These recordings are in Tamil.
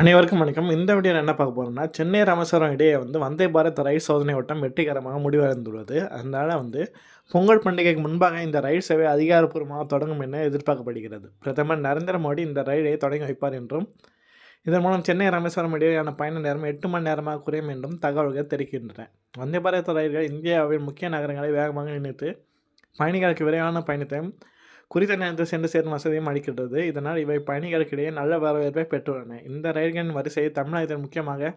அனைவருக்கும் வணக்கம். இந்த வீடியோவில் என்ன பார்க்க போகிறோம்னா சென்னை ராமேஸ்வரம் இடையே வந்து வந்தே பாரத் ரயில் சோதனை ஓட்டம் வெற்றிகரமாக முடிவடைந்துள்ளது. அதனால் வந்து பொங்கல் பண்டிகைக்கு முன்பாக இந்த ரயில் சேவை அதிகாரப்பூர்வமாக தொடங்கும் என எதிர்பார்க்கப்படுகிறது. பிரதமர் நரேந்திர மோடி இந்த ரயிலை தொடங்கி வைப்பார் என்றும், இதன் மூலம் சென்னை ராமேஸ்வரம் இடையேயான பயண நேரம் எட்டு மணி நேரமாக குறையும் என்றும் தகவல்கள் தெரிவிக்கின்றன. வந்தே பாரத் ரயில்கள் இந்தியாவின் முக்கிய நகரங்களை வேகமாக இணைத்து பயணிகளுக்கு விரைவான பயணத்தையும், குறித்த நேரத்தில் சென்று சேரும் வசதியும் அளிக்கின்றது. இதனால் இவை பயணிகளுக்கிடையே நல்ல வரவேற்பை பெற்றுள்ளன. இந்த ரயில்களின் வரிசையை தமிழகத்தில் முக்கியமாக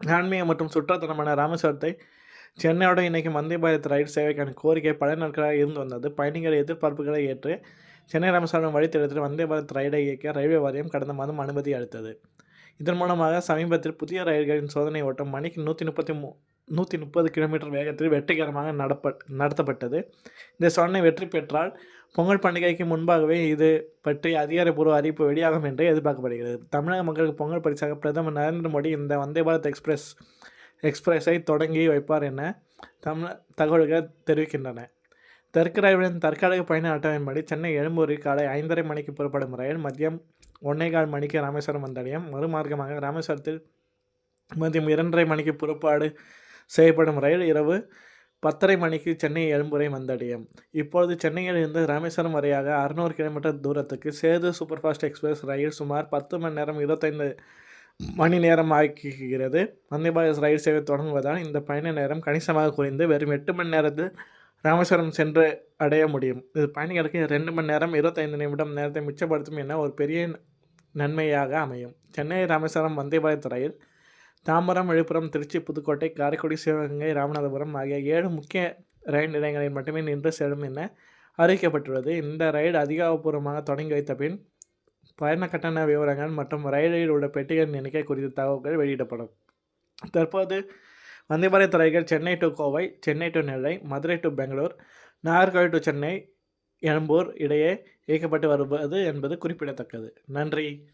ஆன்மீக மற்றும் சுற்றுலாத்தலமான ராமேஸ்வரத்தை சென்னையோட இணைக்கும் வந்தே பாரத் ரயில் சேவைக்கான கோரிக்கை பல நாட்களாக இருந்து வந்தது. பயணிகள் எதிர்பார்ப்புகளை ஏற்று சென்னை ராமேஸ்வரம் வழித்தடத்தில் வந்தே பாரத் ரயிலை இயக்க ரயில்வே வாரியம் கடந்த மாதம் அனுமதி அளித்தது. இதன் மூலமாக சமீபத்தில் புதிய ரயில்களின் சோதனை ஓட்டம் மணிக்கு 133 130 கிலோமீட்டர் வேகத்தில் வெற்றிகரமாக நடப்ப நடத்தப்பட்டது. இந்த சோதனை வெற்றி பெற்றால் பொங்கல் பண்டிகைக்கு முன்பாகவே இது பற்றி அதிகாரப்பூர்வ அறிவிப்பு வெளியாகும் என்று எதிர்பார்க்கப்படுகிறது. தமிழக மக்களுக்கு பொங்கல் பரிசாக பிரதமர் நரேந்திர மோடி இந்த வந்தே பாரத் எக்ஸ்பிரஸ் எக்ஸ்பிரஸை தொடங்கி வைப்பார் என தமிழ தகவல்கள் தெரிவிக்கின்றன. தெற்கு ரயில்வேயின் தற்காலிக பயண அட்டவணைப்படி சென்னை எழும்பூரில் காலை 5:30 மணிக்கு புறப்படும் ரயில் மதியம் 1:15 மணிக்கு ராமேஸ்வரம் வந்தடையும். மறுமார்க்கமாக ராமேஸ்வரத்தில் மதியம் 2:30 மணிக்கு புறப்பாடு செய்யப்படும் ரயில் இரவு பத்தரை மணிக்கு சென்னை எழும்புரை வந்தடையும். இப்போது சென்னையில் இருந்து ராமேஸ்வரம் வரையாக 600 கிலோமீட்டர் தூரத்துக்கு சேது சூப்பர் ஃபாஸ்ட் எக்ஸ்பிரஸ் ரயில் சுமார் 10 மணி நேரம் 25 மணி நேரம் ஆக்குகிறது. வந்தே பாரத் ரயில் சேவை தொடங்குவதால் இந்த பயண நேரம் கணிசமாக குறைந்து வெறும் எட்டு மணி நேரத்தில் ராமேஸ்வரம் சென்று அடைய முடியும். இது பயணிகளுக்கு ரெண்டு மணி நேரம் 25 நிமிடம் நேரத்தை மிச்சப்படுத்தும் என ஒரு பெரிய நன்மையாக அமையும். சென்னை ராமேஸ்வரம் வந்தே பாரத் ரயில் தாம்பரம், விழுப்புரம், திருச்சி, புதுக்கோட்டை, காரைக்குடி, சிவகங்கை, ராமநாதபுரம் ஆகிய ஏழு முக்கிய ரயில் நிலையங்களில் மட்டுமே நின்று செல்லும் என அறிவிக்கப்பட்டுள்ளது. இந்த ரயில் அதிகாரப்பூர்வமாக தொடங்கி வைத்த பின் பயண கட்டண விவரங்கள் மற்றும் ரயிலில் உள்ள பெட்டிகளின் எண்ணிக்கை குறித்த தகவல்கள் வெளியிடப்படும். தற்போது வந்தே துறைகள் ரயில்கள் Chennai to Kovai, Chennai to Nellai, Madurai to Bangalore, Nagercoil to Chennai Egmore இடையே இயக்கப்பட்டு வருவது என்பது குறிப்பிடத்தக்கது. நன்றி.